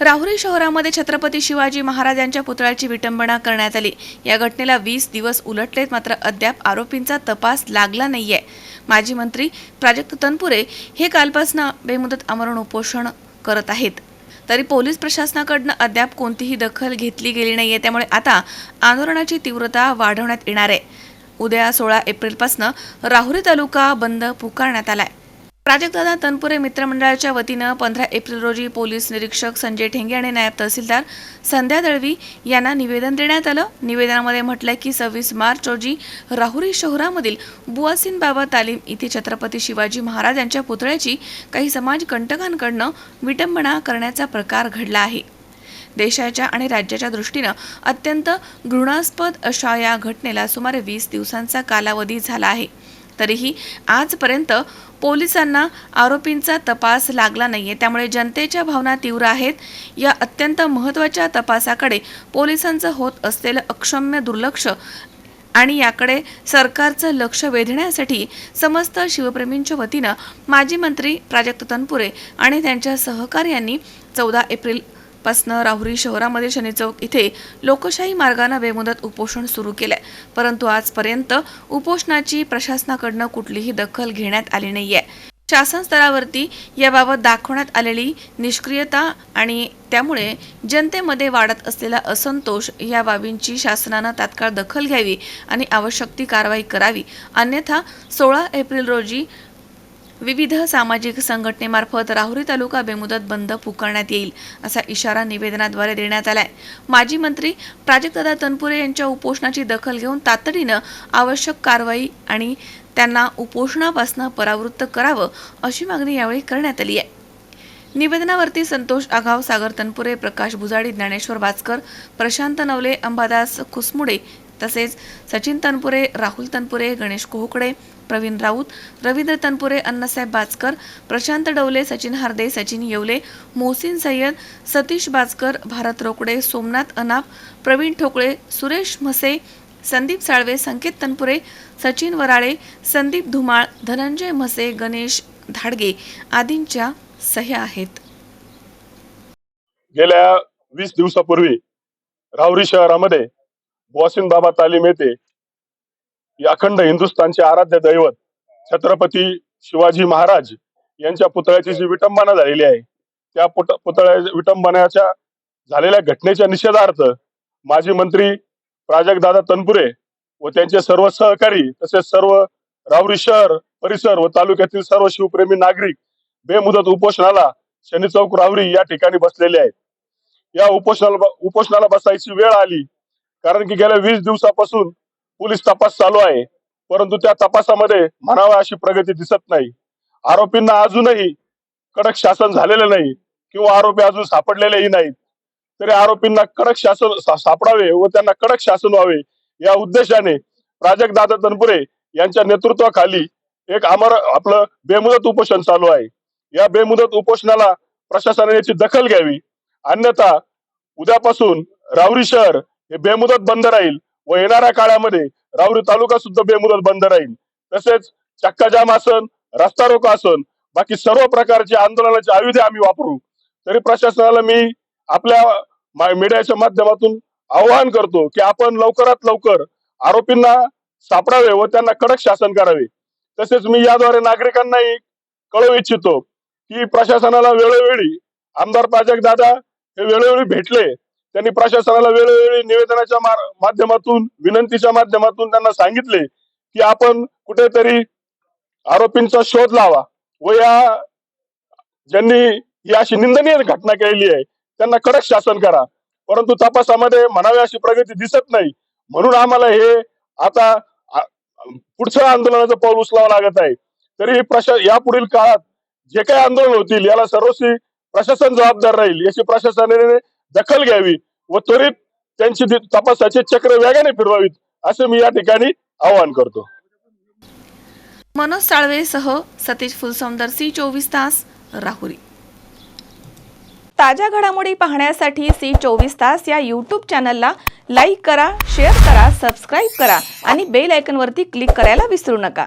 राहुरी शहरामध्ये छत्रपती शिवाजी महाराज यांच्या पुतळ्याची विटंबना करण्यात आली. या घटनेला वीस दिवस उलटलेत मात्र अद्याप आरोपींचा तपास लागला नाहीये. माजी मंत्री प्राजक्त तनपुरे हे कालपासून बेमुदत आमरण उपोषण करत आहेत. तरी पोलीस प्रशासनाकडनं अद्याप कोणतीही दखल घेतली गेली नाहीये. त्यामुळे आता आंदोलनाची तीव्रता वाढवण्यात येणार आहे. उद्या सोळा एप्रिलपासून राहुरी तालुका बंद पुकारण्यात आलाय. प्राजक्तदादा तनपुरे मित्रमंडळाच्या वतीनं पंधरा एप्रिल रोजी पोलीस निरीक्षक संजय ठेंगे आणि नायब तहसीलदार संध्या दळवी यांना निवेदन देण्यात आलं. निवेदनामध्ये म्हटलंय की सव्वीस मार्च रोजी राहुरी शहरामधील बुआसिन बाबा तालीम इथे छत्रपती शिवाजी महाराज यांच्या पुतळ्याची काही समाजकंटकांकडनं विटंबना करण्याचा प्रकार घडला आहे. देशाच्या आणि राज्याच्या दृष्टीनं अत्यंत घृणास्पद अशा या घटनेला सुमारे वीस दिवसांचा कालावधी झाला आहे. तरीही आजपर्यंत पोलिसांना आरोपींचा तपास लागला नाहीये. त्यामुळे जनतेच्या भावना तीव्र आहेत. या अत्यंत महत्त्वाच्या तपासाकडे पोलिसांचं होत असलेलं अक्षम्य दुर्लक्ष आणि याकडे सरकारचं लक्ष वेधण्यासाठी समस्त शिवप्रेमींच्या वतीनं माजी मंत्री प्राजक्त तनपुरे आणि त्यांच्या सहकार्यांनी चौदा एप्रिल पासनं राहुरी शहरामध्ये शनी चौक इथे लोकशाही मार्गानं बेमुदत उपोषण सुरू केलंय. परंतु आजपर्यंत उपोषणाची प्रशासनाकडनं कुठलीही दखल घेण्यात आली नाहीये. शासन स्तरावरती याबाबत दाखवण्यात आलेली निष्क्रियता आणि त्यामुळे जनतेमध्ये वाढत असलेला असंतोष या बाबींची शासनानं तात्काळ दखल घ्यावी आणि आवश्यक ती कारवाई करावी. अन्यथा सोळा एप्रिल रोजी विविध सामाजिक संघटनेमार्फत राहुरी तालुका बेमुदत बंद पुकारण्यात येईल असा इशारा निवेदनाद्वारे देण्यात आलाय. माजी मंत्री प्राजक्तदा तनपुरे यांच्या उपोषणाची दखल घेऊन तातडीनं आवश्यक कारवाई आणि त्यांना उपोषणापासून परावृत्त करावं अशी मागणी यावेळी करण्यात आली आहे. निवेदनावरती संतोष आघाव सागर तनपुरे प्रकाश भुजाडी ज्ञानेश्वर भास्कर प्रशांत नवले अंबादास खुसमुडे तसेच सचिन तनपुरे राहुल तनपुरे गणेश कोहकडे प्रवीण राऊत रवींद्र तनपुरे अण्णासाहेब बाचकर प्रशांत डवले सचिन हार्दे सचिन येवले मोहसिन सय्यद सतीश बाचकर भारत रोकडे सोमनाथ अनाप प्रवीण ठोकळे सुरेश म्हसे संदीप साळवे संकेत तनपुरे सचिन वराळे संदीप धुमाळ धनंजय म्हसे गणेश धाडगे आदींच्या सह्या आहेत. गेल्या वीस दिवसापूर्वी राहुरी शहरामध्ये बॉसिन बाबा तालीम येते अखंड हिंदुस्थानचे आराध्य दैवत छत्रपती शिवाजी महाराज यांच्या पुतळ्याची जी विटंबना झालेली आहे त्या पुत पुतळ्या विटंबनाच्या झालेल्या घटनेच्या निषेधार्थ माजी मंत्री प्राजक्तदादा तनपुरे व त्यांचे सर्व सहकारी तसेच सर्व रावरी शहर परिसर व तालुक्यातील सर्व शिवप्रेमी नागरिक बेमुदत उपोषणाला शनी चौक रावरी या ठिकाणी बसलेले आहेत. या उपोषणाला उपोषणाला बसायची वेळ आली कारण की गेल्या वीस दिवसापासून पोलीस तपास चालू आहे. परंतु त्या तपासामध्ये म्हणावा अशी प्रगती दिसत नाही. आरोपींना अजूनही कडक शासन झालेलं नाही किंवा आरोपी अजून सापडलेलेही नाहीत. तरी आरोपींना कडक शासन सापडावे व त्यांना कडक शासन व्हावे या उद्देशाने प्राजक्त दादा तनपुरे यांच्या नेतृत्वाखाली एक अमर आपलं बेमुदत उपोषण चालू आहे. या बेमुदत उपोषणाला प्रशासनाने याची दखल घ्यावी. अन्यथा उद्यापासून रावरी शहर हे बेमुदत बंद राहील व येणाऱ्या काळामध्ये राहुरी तालुका सुद्धा बेमुदत बंद राहील. तसेच चक्काजाम आसन रस्ता रोको आसन बाकी सर्व प्रकारचे आंदोलनाचे आयुधे आम्ही वापरू. तरी प्रशासनाला मी आपल्या मीडियाच्या माध्यमातून आवाहन करतो की आपण लवकरात लवकर आरोपींना सापडावे व त्यांना कडक शासन करावे. तसेच मी याद्वारे नागरिकांनाही कळवू इच्छितो की प्रशासनाला वेळोवेळी आमदार प्राजक्त दादा हे वेळोवेळी भेटले त्यांनी प्रशासनाला वेळोवेळी निवेदनाच्या माध्यमातून विनंतीच्या माध्यमातून त्यांना सांगितले की आपण कुठेतरी आरोपींचा शोध लावा व या ज्यांनी ही अशी निंदनीय घटना केलेली आहे त्यांना कडक शासन करा. परंतु तपासामध्ये म्हणावी अशी प्रगती दिसत नाही. म्हणून आम्हाला हे आता पुढच्या आंदोलनाचं पाऊल उचलावं लागत आहे. तरी प्रशा यापुढील काळात जे काही आंदोलन होतील याला सर्वस्वी प्रशासन जबाबदार राहील याची प्रशासनाने दखल घ्यावी व त्वरित त्यांची तपासाचे चक्र वेगाने फिरवावीत असं मी या ठिकाणी आवाहन करतो. मनोज साळवेसह सतीश फुलसौंदर सी चोवीस तास राहुरी. ताज्या घडामोडी पाहण्यासाठी सी चोवीस तास या यूट्यूब चॅनलला लाईक करा शेअर करा सबस्क्राईब करा आणि बेल आयकॉनवरती क्लिक करायला विसरू नका.